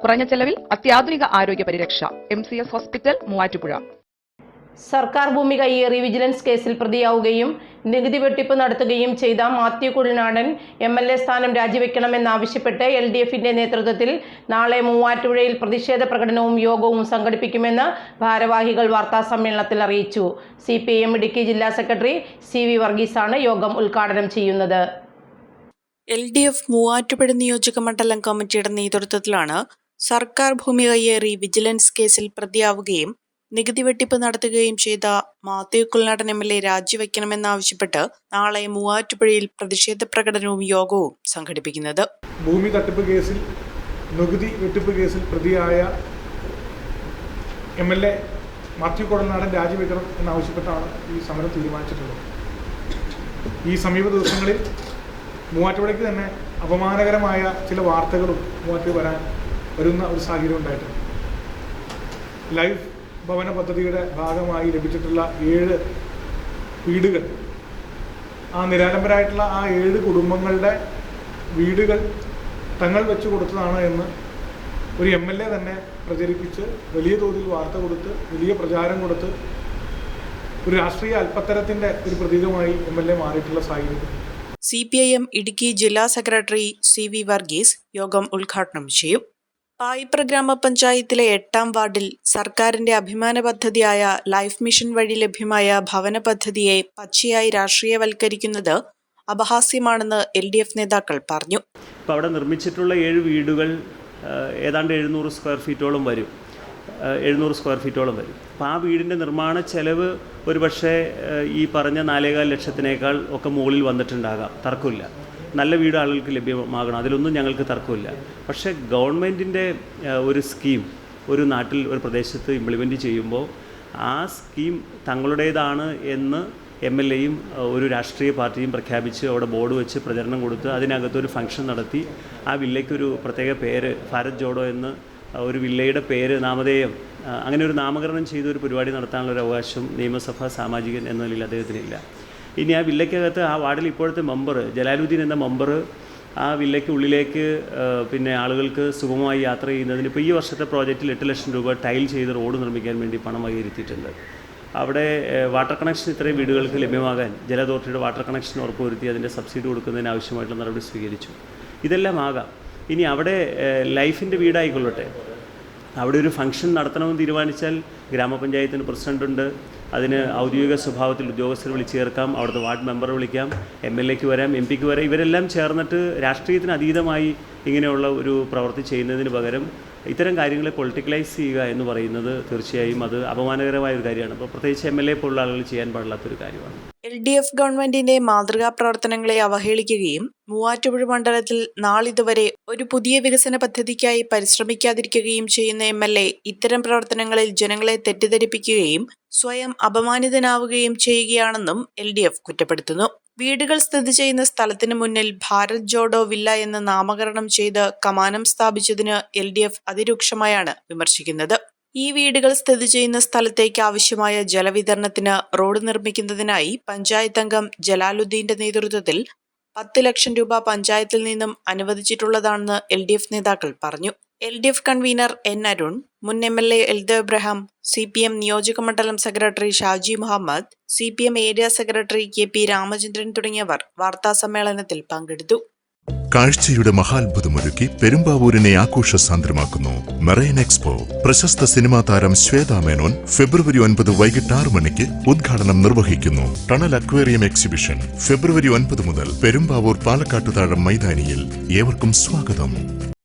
കുറഞ്ഞ ചെലവിൽ അത്യാധുനിക ആരോഗ്യ പരിരക്ഷ. M C S hospital Muvattupuzha. സർക്കാർ ഭൂമി കയ്യേറി വിജിലൻസ് കേസിൽ പ്രതിയാവുകയും നികുതി വെട്ടിപ്പ് നടത്തുകയും ചെയ്ത Mathew Kuzhalnadan M L A സ്ഥാനം രാജിവെക്കണമെന്നാവശ്യപ്പെട്ട് എൽ ഡി എഫിന്റെ നേതൃത്വത്തിൽ നാളെ മൂവാറ്റുപുഴയിൽ പ്രതിഷേധ പ്രകടനവും യോഗവും സംഘടിപ്പിക്കുമെന്ന് ഭാരവാഹികൾ വാർത്താ സമ്മേളനത്തിൽ അറിയിച്ചു. സി പി എം ഇടുക്കി ജില്ലാ സെക്രട്ടറി സി വി വർഗീസാണ് യോഗം ഉദ്ഘാടനം ചെയ്യുന്നത്. എൽ ഡി എഫ് മൂവാറ്റുപുഴ നിയോജക മണ്ഡലം കമ്മിറ്റിയുടെ നേതൃത്വത്തിലാണ് സർക്കാർ ഭൂമി കയ്യേറി വിജിലൻസ് കേസിൽ പ്രതിയാവുകയും നികുതി വെട്ടിപ്പ് നടത്തുകയും ചെയ്ത Mathew Kuzhalnadan M L A രാജിവെക്കണമെന്നാവശ്യപ്പെട്ട് നാളെ മൂവാറ്റുപുഴയിൽ പ്രതിഷേധ പ്രകടനവും യോഗവും സംഘടിപ്പിക്കുന്നത്. ഭൂമി തട്ടിപ്പ് കേസിൽ നികുതി വെട്ടിപ്പ് കേസിൽ പ്രതിയായ M L A Mathew Kuzhalnadan രാജിവെക്കണം എന്നാവശ്യപ്പെട്ടാണ് ഈ സമരം തീരുമാനിച്ചിട്ടുള്ളത്. ഈ സമീപ ദിവസങ്ങളിൽ മൂവാറ്റുപുഴയ്ക്ക് തന്നെ അപമാനകരമായ ചില വാർത്തകളും മൂവാറ്റുപുഴ വരാൻ വരുന്ന ഒരു സാഹചര്യം ഉണ്ടായിട്ടുണ്ട്. ലൈഫ് ഭവന പദ്ധതിയുടെ ഭാഗമായി ലഭിച്ചിട്ടുള്ള ഏഴ് വീടുകൾ ആ നിരാലംബരായിട്ടുള്ള ആ ഏഴ് കുടുംബങ്ങളുടെ വീടുകൾ തങ്ങൾ വെച്ചു കൊടുത്തതാണ് എന്ന് ഒരു എം എൽ എ തന്നെ പ്രചരിപ്പിച്ച് വലിയ തോതിൽ വാർത്ത കൊടുത്ത് വലിയ പ്രചാരം കൊടുത്ത് ഒരു രാഷ്ട്രീയ അല്പത്തരത്തിന്റെ ഒരു പ്രതീകമായി എം എൽ എ മാറിയിട്ടുള്ള സാഹചര്യം. C P I M Idukki ജില്ലാ സെക്രട്ടറി സി വി വർഗീസ് യോഗം ഉദ്ഘാടനം ചെയ്യും. പായിപ്ര ഗ്രാമപഞ്ചായത്തിലെ എട്ടാം വാർഡിൽ സർക്കാരിന്റെ അഭിമാന പദ്ധതിയായ ലൈഫ് മിഷൻ വഴി ലഭ്യമായ ഭവന പദ്ധതിയെ പച്ചയായി രാഷ്ട്രീയവൽക്കരിക്കുന്നത് അപഹാസ്യമാണെന്ന് എൽ ഡി എഫ് നേതാക്കൾ പറഞ്ഞു. ഇപ്പോൾ അവിടെ നിർമ്മിച്ചിട്ടുള്ള ഏഴ് വീടുകൾ ഏതാണ്ട് എഴുന്നൂറ് സ്ക്വയർ ഫീറ്റോളം വരും. എഴുന്നൂറ് സ്ക്വയർ ഫീറ്റോളം വരും. അപ്പോൾ ആ വീടിന്റെ നിർമ്മാണ ചെലവ് ഒരു പക്ഷേ ഈ പറഞ്ഞ നാലേകാൽ ലക്ഷത്തിനേക്കാൾ ഒക്കെ മുകളിൽ വന്നിട്ടുണ്ടാകാം. തർക്കമില്ല. നല്ല വീട് ആളുകൾക്ക് ലഭ്യമാകണം. അതിലൊന്നും ഞങ്ങൾക്ക് തർക്കമില്ല. പക്ഷേ ഗവൺമെന്റിന്റെ ഒരു സ്കീം ഒരു നാട്ടിൽ ഒരു പ്രദേശത്ത് ഇംപ്ലിമെന്റ് ചെയ്യുമ്പോൾ ആ സ്കീം തങ്ങളുടേതാണ് എന്ന് എം എൽ എയും ഒരു രാഷ്ട്രീയ പാർട്ടിയും പ്രഖ്യാപിച്ച് അവിടെ ബോർഡ് വെച്ച് പ്രചരണം കൊടുത്ത് അതിനകത്തൊരു ഫംഗ്ഷൻ നടത്തി. ആ വില്ലയ്ക്കൊരു പ്രത്യേക പേര് ഭാരത് ജോഡോ എന്ന് ഒരു വില്ലയുടെ പേര് നാമധേയം അങ്ങനെ ഒരു നാമകരണം ചെയ്ത ഒരു പരിപാടി നടത്താനുള്ള ഒരു അവകാശം നിയമസഭാ സാമാജികൻ എന്ന നിലയിൽ അദ്ദേഹത്തിനില്ല. ഇനി ആ വില്ലയ്ക്കകത്ത് ആ വാർഡിൽ ഇപ്പോഴത്തെ മെമ്പർ ജലാലുദ്ദീൻ എന്ന മെമ്പർ ആ വില്ലയ്ക്ക് ഉള്ളിലേക്ക് പിന്നെ ആളുകൾക്ക് സുഗമമായി യാത്ര ചെയ്യുന്നതിന് ഇപ്പോൾ ഈ വർഷത്തെ പ്രോജക്റ്റിൽ എട്ട് ലക്ഷം രൂപ ടൈൽ ചെയ്ത് റോഡ് നിർമ്മിക്കാൻ വേണ്ടി പണം വകയിരുത്തിയിട്ടുണ്ട്. അവിടെ വാട്ടർ കണക്ഷൻ ഇത്രയും വീടുകൾക്ക് ലഭ്യമാകാൻ ജല അതോറിറ്റിയുടെ വാട്ടർ കണക്ഷൻ ഉറപ്പുവരുത്തി അതിന്റെ സബ്സിഡി കൊടുക്കുന്നതിന് ആവശ്യമായിട്ടുള്ള നടപടി സ്വീകരിച്ചു. ഇതെല്ലാം ആകാം. ഇനി അവിടെ ലൈഫിന്റെ വീടായിക്കൊള്ളട്ടെ. അവിടെ ഒരു ഫംഗ്ഷൻ നടത്തണമെന്ന് തീരുമാനിച്ചാൽ ഗ്രാമപഞ്ചായത്തിന് പ്രസിഡന്റുണ്ട് അതിന് ഔദ്യോഗിക സ്വഭാവത്തിൽ ഉദ്യോഗസ്ഥരെ വിളിച്ചു ചേർക്കാം. അവിടുത്തെ വാർഡ് മെമ്പറെ വിളിക്കാം. എം എൽ എക്ക് വരാം എം പിക്ക് വരാം. ഇവരെല്ലാം ചേർന്നിട്ട് രാഷ്ട്രീയത്തിന് അതീതമായി ഇങ്ങനെയുള്ള ഒരു പ്രവൃത്തി ചെയ്യുന്നതിന് പകരം ഇത്തരം കാര്യങ്ങളെ പൊളിറ്റിക്കലൈസ് ചെയ്യുക എന്ന് പറയുന്നത് തീർച്ചയായും അത് അപമാനകരമായ ഒരു കാര്യമാണ്. അപ്പോൾ പ്രത്യേകിച്ച് എം എൽ എ പോലുള്ള ആളുകൾ ചെയ്യാൻ പാടില്ലാത്തൊരു കാര്യമാണ്. എൽ ഡി എഫ് ഗവൺമെന്റിന്റെ മാതൃകാ പ്രവർത്തനങ്ങളെ അവഹേളിക്കുകയും മൂവാറ്റുപുഴ മണ്ഡലത്തിൽ നാളിതുവരെ ഒരു പുതിയ വികസന പദ്ധതിക്കായി പരിശ്രമിക്കാതിരിക്കുകയും ചെയ്യുന്ന എം എൽ എ ഇത്തരം പ്രവർത്തനങ്ങളിൽ ജനങ്ങളെ തെറ്റിദ്ധരിപ്പിക്കുകയും സ്വയം അപമാനിതനാവുകയും ചെയ്യുകയാണെന്നും എൽ ഡി എഫ് കുറ്റപ്പെടുത്തുന്നു. വീടുകൾ സ്ഥിതി ചെയ്യുന്ന സ്ഥലത്തിന് മുന്നിൽ ഭാരത് ജോഡോ വില്ല എന്ന് നാമകരണം ചെയ്ത് കമാനം സ്ഥാപിച്ചതിന് എൽ ഡി എഫ് അതിരൂക്ഷമായാണ് വിമർശിക്കുന്നത്. ഈ വീടുകൾ സ്ഥിതി ചെയ്യുന്ന സ്ഥലത്തേക്ക് ആവശ്യമായ ജലവിതരണത്തിന് റോഡ് നിർമ്മിക്കുന്നതിനായി പഞ്ചായത്ത് അംഗം ജലാലുദ്ദീന്റെ നേതൃത്വത്തിൽ പത്ത് ലക്ഷം രൂപ പഞ്ചായത്തിൽ നിന്നും അനുവദിച്ചിട്ടുള്ളതാണെന്ന് എൽ ഡി എഫ് നേതാക്കൾ പറഞ്ഞു. L D F convener N Arun മുൻ M L A Eldho Abraham C P M നിയോജക മണ്ഡലം secretary Shaji Muhammad C P M area secretary K P Ramachandran തുടങ്ങിയവർ വാർത്താസമ്മേളനത്തിൽ പങ്കെടുത്തു. കാഴ്ചയുടെ മഹാത്ഭുതമൊരുക്കി പെരുമ്പാവൂരിനെ ആഘോഷസാന്ദ്രമാക്കുന്നു. Marine expo. പ്രശസ്ത സിനിമാ താരം ശ്വേതാ മേനോൻ ഫെബ്രുവരി ഒൻപത് വൈകിട്ട് ആറ് മണിക്ക് ഉദ്ഘാടനം നിർവഹിക്കുന്നു. Tunnel aquarium exhibition. ഫെബ്രുവരി ഒൻപത് മുതൽ പെരുമ്പാവൂർ പാലക്കാട്ടുതാഴം മൈതാനിയിൽ ഏവർക്കും സ്വാഗതം.